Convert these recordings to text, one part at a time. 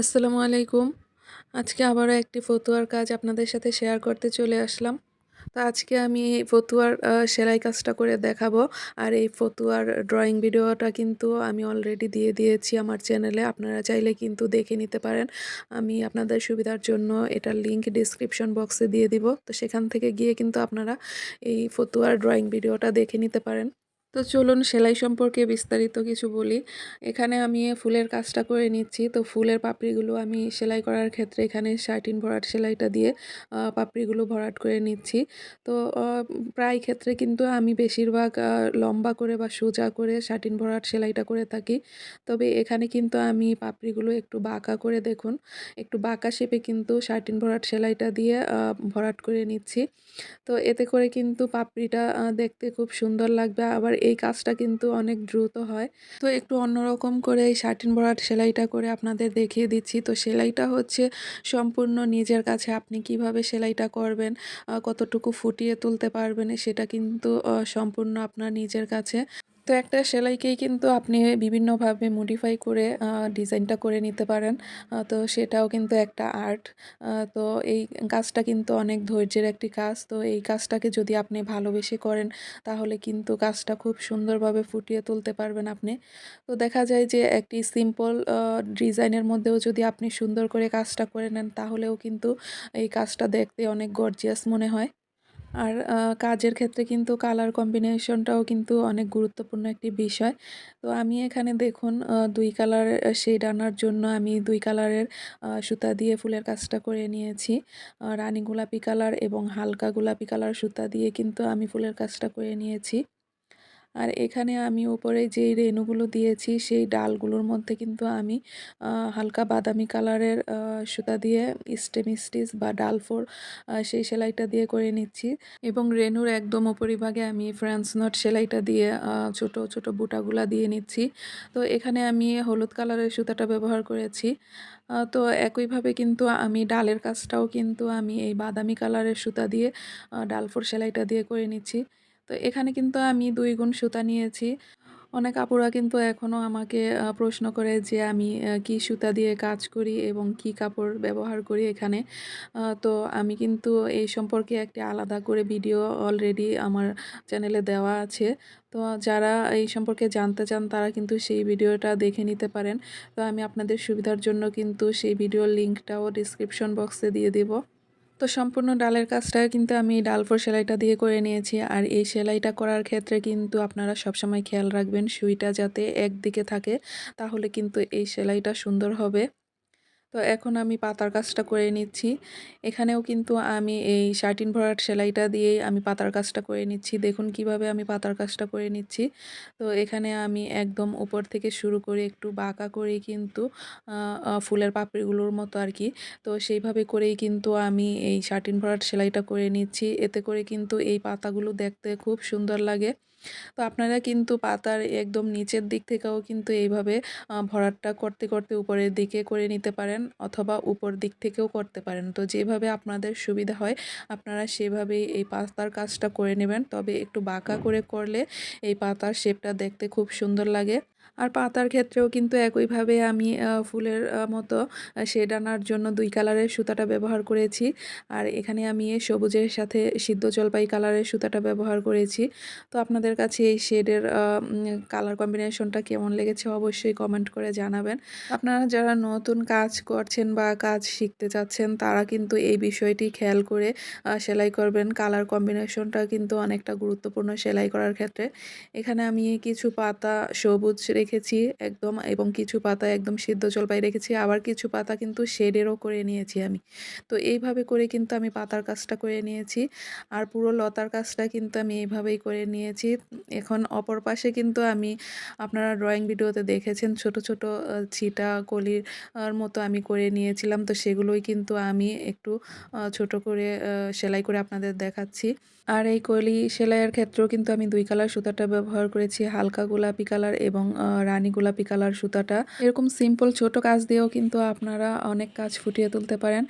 আসসালামু আলাইকুম। আজকে আবারও একটি ফতুয়ার কাজ আপনাদের সাথে শেয়ার করতে চলে আসলাম। তো আজকে আমি এই ফতুয়ার সেলাই কাজটা করে দেখাবো। আর এই ফতুয়ার ড্রয়িং ভিডিওটা কিন্তু আমি অলরেডি দিয়ে দিয়েছি আমার চ্যানেলে। আপনারা চাইলে কিন্তু দেখে নিতে পারেন। আমি আপনাদের সুবিধার জন্য এটার লিংক ডিসক্রিপশন বক্সে দিয়ে দিব। তো সেখান থেকে গিয়ে কিন্তু আপনারা এই ফতুয়ার ড্রয়িং ভিডিওটা দেখে নিতে পারেন। তো চলুন সেলাই সম্পর্কে বিস্তারিত কিছু বলি। এখানে আমি ফুলের কাজটা করে নিচ্ছি। তো ফুলের পাপড়িগুলো আমি সেলাই করার ক্ষেত্রে এখানে শার্টিন ভরাট সেলাইটা দিয়ে পাপড়িগুলো ভরাট করে নিচ্ছি। তো প্রায় ক্ষেত্রে কিন্তু আমি বেশিরভাগ লম্বা করে বা সোজা করে শার্টিন ভরাট সেলাইটা করে থাকি। তবে এখানে কিন্তু আমি পাপড়িগুলো একটু বাঁকা করে দেখুন, একটু বাঁকা শেপে কিন্তু শার্টিন ভরাট সেলাইটা দিয়ে ভরাট করে নিচ্ছি। তো এতে করে কিন্তু পাপড়িটা দেখতে খুব সুন্দর লাগবে। আবার এই কাজটা কিন্তু অনেক দ্রুত হয়। তো একটু অন্যরকম করে এই শার্টিন ভরাট সেলাইটা করে আপনাদের দেখিয়ে দিচ্ছি। তো সেলাইটা হচ্ছে সম্পূর্ণ নিজের কাছে আপনি কীভাবে সেলাইটা করবেন, কতটুকু ফুটিয়ে তুলতে পারবেন সেটা কিন্তু সম্পূর্ণ আপনার নিজের কাছে। তো একটা সেলাইকেই কিন্তু আপনি বিভিন্নভাবে মডিফাই করে ডিজাইনটা করে নিতে পারেন। তো সেটাও কিন্তু একটা আর্ট। তো এই কাজটা কিন্তু অনেক ধৈর্যের একটি কাজ। তো এই কাজটাকে যদি আপনি ভালোবেসে করেন, তাহলে কিন্তু কাজটা খুব সুন্দরভাবে ফুটিয়ে তুলতে পারবেন আপনি। তো দেখা যায় যে একটি সিম্পল ডিজাইনের মধ্যেও যদি আপনি সুন্দর করে কাজটা করে নেন, তাহলেও কিন্তু এই কাজটা দেখতে অনেক গর্জিয়াস মনে হয়। আর কাজের ক্ষেত্রে কিন্তু কালার কম্বিনেশনটাও কিন্তু অনেক গুরুত্বপূর্ণ একটি বিষয়। তো আমি এখানে দেখুন, আ ২ কালারের শেড আনার জন্য আমি দুই কালারের সুতা দিয়ে ফুলের কাজটা করে নিয়েছি। রানী গোলাপি কালার এবং হালকা গোলাপি কালার সুতা দিয়ে কিন্তু আমি ফুলের কাজটা করে নিয়েছি। আর এখানে আমি উপরে যেই রেণুগুলো দিয়েছি সেই ডালগুলোর মধ্যে কিন্তু আমি হালকা বাদামি কালারের সুতা দিয়ে স্টেম স্টিচ বা ডালফোর সেই সেলাইটা দিয়ে করে নিচ্ছি এবং রেণুর একদম উপরিভাগে আমি ফ্রেঞ্চ নট সেলাইটা দিয়ে ছোট, ছোট বুটাগুলা দিয়ে নিচ্ছি। তো এখানে আমি হলুদ কালারের সুতাটা ব্যবহার করেছি। তো একইভাবে কিন্তু আমি ডালের কাজটাও কিন্তু আমি এই বাদামি কালারের সুতা দিয়ে ডালফোর সেলাইটা দিয়ে করে নিচ্ছি। তো এখানে কিন্তু আমি দুই গুণ সুতা নিয়েছি। অনেক আপুরা কিন্তু এখনও আমাকে প্রশ্ন করে যে আমি কি সুতা দিয়ে কাজ করি এবং কি কাপড় ব্যবহার করি এখানে। তো আমি কিন্তু এই সম্পর্কে একটি আলাদা করে ভিডিও অলরেডি আমার চ্যানেলে দেওয়া আছে। তো যারা এই সম্পর্কে জানতে চান তারা কিন্তু সেই ভিডিওটা দেখে নিতে পারেন। তো আমি আপনাদের সুবিধার জন্য কিন্তু সেই ভিডিওর লিঙ্কটাও ডিসক্রিপশন বক্সে দিয়ে দিব। তো সম্পূর্ণ ডালের কাজটা কিন্তু আমি ডালফোর সেলাইটা দিয়ে করে নিয়েছি। আর এই সেলাইটা করার ক্ষেত্রে কিন্তু আপনারা সবসময় খেয়াল রাখবেন, সুইটা যাতে একদিকে থাকে, তাহলে কিন্তু এই সেলাইটা সুন্দর হবে। তো এখন আমি পাতার কাজটা করে নিচ্ছি। এখানেও কিন্তু আমি এই শার্টিন ভরাট সেলাইটা দিয়েই আমি পাতার কাজটা করে নিচ্ছি। দেখুন কীভাবে আমি পাতার কাজটা করে নিচ্ছি। তো এখানে আমি একদম উপর থেকে শুরু করে একটু বাঁকা করেই কিন্তু ফুলের পাপড়িগুলোর মতো আর কি। তো সেইভাবে করেই কিন্তু আমি এই শার্টিন ভরাট সেলাইটা করে নিচ্ছি। এতে করে কিন্তু এই পাতাগুলো দেখতে খুব সুন্দর লাগে। তো আপনারা কিন্তু পাতার একদম নিচের দিক থেকেও কিন্তু এইভাবে ভরাটটা করতে করতে উপরের দিকে করে নিতে পারেন অথবা উপর দিক থেকেও করতে পারেন। তো যেভাবে আপনাদের সুবিধা হয়, আপনারা সেভাবেই এই পাতার কাজটা করে নেবেন। তবে একটু বাঁকা করে করলে এই পাতার শেপটা দেখতে খুব সুন্দর লাগে। আর পাতার ক্ষেত্রেও কিন্তু একইভাবে আমি ফুলের মতো শেড আনার জন্য দুই কালারের সুতাটা ব্যবহার করেছি। আর এখানে আমি সবুজের সাথে সিদ্ধ জলপাই কালারের সুতাটা ব্যবহার করেছি। তো আপনাদের কাছে এই শেডের কালার কম্বিনেশনটা কেমন লেগেছে অবশ্যই কমেন্ট করে জানাবেন। আপনারা যারা নতুন কাজ করছেন বা কাজ শিখতে চাচ্ছেন, তারা কিন্তু এই বিষয়টি খেয়াল করে সেলাই করবেন। কালার কম্বিনেশনটা কিন্তু অনেকটা গুরুত্বপূর্ণ সেলাই করার ক্ষেত্রে। এখানে আমি কিছু পাতা সবুজ রেখেছি একদম এবং কিছু পাতা একদম সিদ্ধ জলপাই রেখেছি। আবার কিছু পাতা কিন্তু শেডেরও করে নিয়েছি আমি। তো এইভাবে করে কিন্তু আমি পাতার কাজটা করে নিয়েছি। আর পুরো লতার কাজটা কিন্তু আমি এইভাবেই করে নিয়েছি। এখন অপর পাশে কিন্তু আমি, আপনারা ড্রয়িং ভিডিওতে দেখেছেন, ছোট ছোট ছিটা কলির মতো আমি করে নিয়েছিলাম। তো সেগুলোই কিন্তু আমি একটু ছোট করে সেলাই করে আপনাদের দেখাচ্ছি। আর এই কলি সেলাইয়ের ক্ষেত্রেও কিন্তু আমি দুই কালার সুতাটা ব্যবহার করেছি, হালকা গোলাপি কালার এবং রানী গোলাপি কালার সুতাটা। এরকম সিম্পল ছোট কাজ দিয়েও কিন্তু আপনারা অনেক কাজ ফুটিয়ে তুলতে পারেন।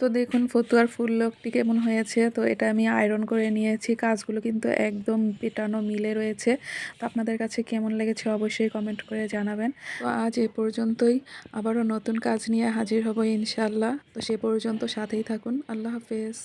তো দেখুন, ফতুয়ার ফুল লোকটি কেমন হয়েছে? তো এটা আমি আয়রন করে নিয়েছি। কাজগুলো কিন্তু একদম পেটানো মিলে রয়েছে। তো আপনাদের কাছে কেমন লেগেছে অবশ্যই কমেন্ট করে জানাবেন। তো আজ এ পর্যন্তই। আবারও নতুন কাজ নিয়ে হাজির হব ইনশাল্লাহ তো সে পর্যন্ত সাথেই থাকুন। আল্লাহ হাফেজ।